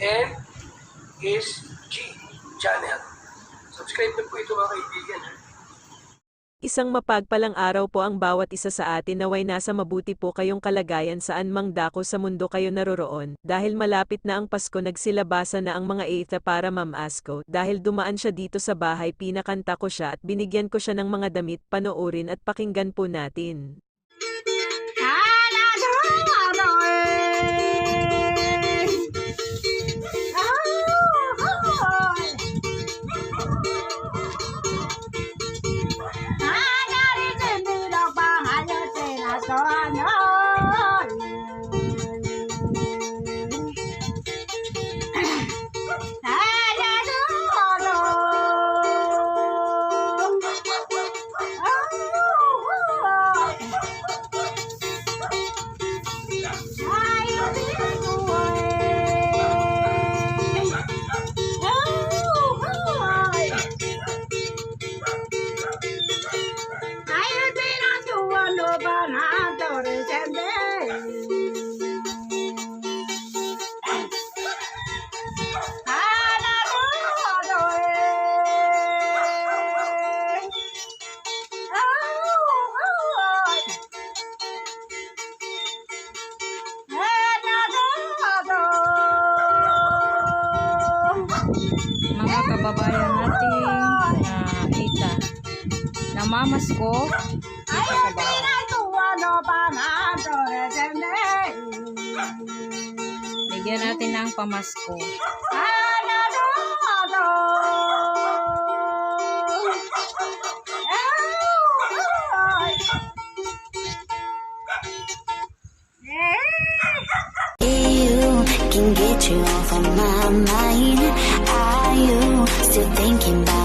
and his G channel. Subscribe na po ito mga kaibigan. Ha? Isang mapagpalang araw po ang bawat isa sa atin naway nasa mabuti po kayong kalagayan saan mang dako sa mundo kayo naroroon. Dahil malapit na ang Pasko nagsilabasa na ang mga eita para Ma'am Asko. Dahil dumaan siya dito sa bahay pinakanta ko siya at binigyan ko siya ng mga damit panoorin at pakinggan po natin. 走啊娘。Mga kababayan nating na ita namamas ko dito sa bahay. Bigyan natin ng pamasko. You can get you off of my mind. Still thinking about